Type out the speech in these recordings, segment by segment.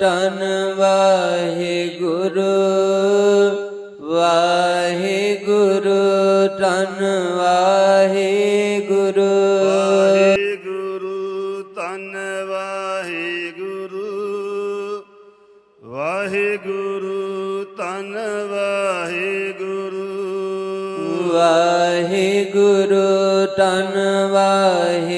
ਤਨ ਵਾਹਿਗੁਰੂ ਵਾਹਿਗੁਰੂ ਤਨ ਵਾਹਿਗੁਰੂ। ਵਾਹਿਗੁਰੂ ਤਨ ਵਾਹਿਗੁਰੂ ਵਾਹਿਗੁਰੂ ਤਨ ਵਾਹਿਗੁਰੂ। ਵਾਹਿਗੁਰੂ ਤਨ ਵਾਹਿਗੁਰੂ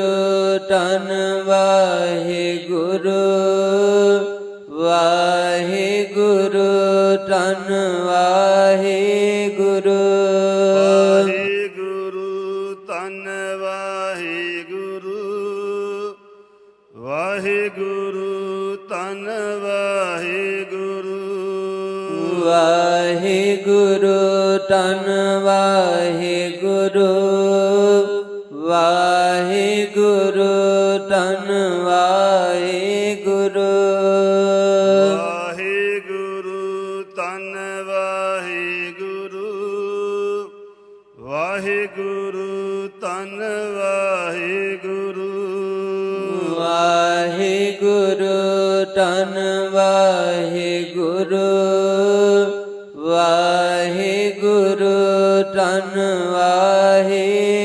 Done.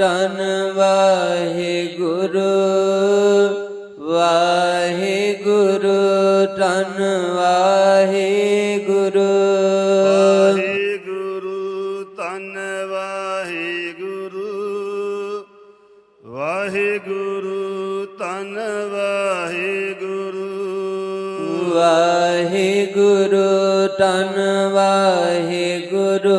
ਧਨ ਵਾਹਿਗੁਰੂ ਵਾਹਿਗੁਰੂ ਧਨ ਵਾਹਿਗੁਰੂ। ਵਾਹਿਗੁਰੂ ਧਨ ਵਾਹਿਗੁਰੂ ਵਾਹਿਗੁਰੂ ਧਨ ਵਾਹਿਗੁਰੂ। ਵਾਹਿਗੁਰੂ ਧਨ ਵਾਹਿਗੁਰੂ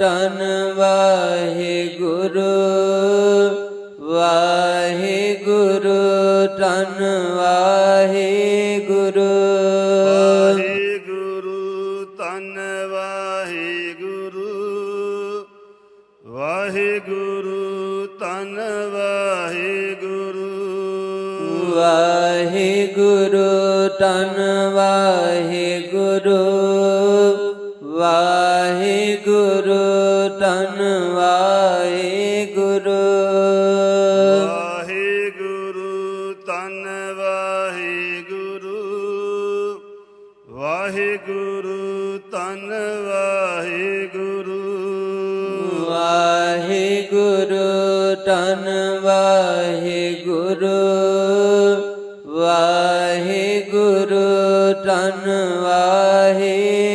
ਤਨ ਵਾਹਿਗੁਰੂ ਵਾਹਿਗੁਰੂ ਤਨ ਵਾਹਿਗੁਰੂ। ਵਾਹਿਗੁਰੂ ਤਨ ਵਾਹਿਗੁਰੂ ਵਾਹਿਗੁਰੂ ਤਨ ਵਾਹਿਗੁਰੂ। ਵਾਹਿਗੁਰੂ ਤਨ ਵਾਹਿਗੁਰੂ ਵਾਹਿਗੁਰੂ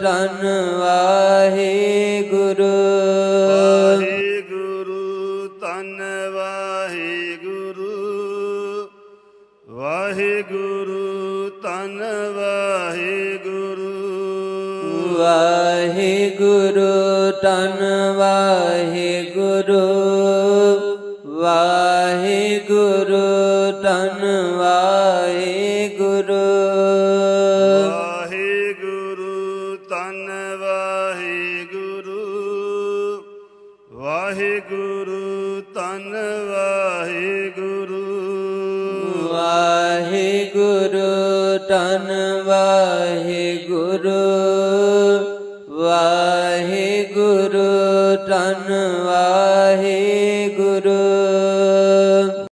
ਤਨ ਵਾਹਿਗੁਰੂ। ਵਾਹਿਗੁਰੂ ਤਨ ਵਾਹਿਗੁਰੂ। ਵਾਹਿਗੁਰੂ ਤਨ ਵਾਹਿਗੁਰੂ। ਵਾਹਿਗੁਰੂ ਤਨ ਵਾਹਿਗੁਰੂ। ਵਾਹਿਗੁਰੂ ਤਨ ਵਾਹਿਗੁਰੂ ਵਾਹਿਗੁਰੂ ਵਾਹਿਗੁਰੂ ਵਾਹਿਗੁਰੂ ਤਨ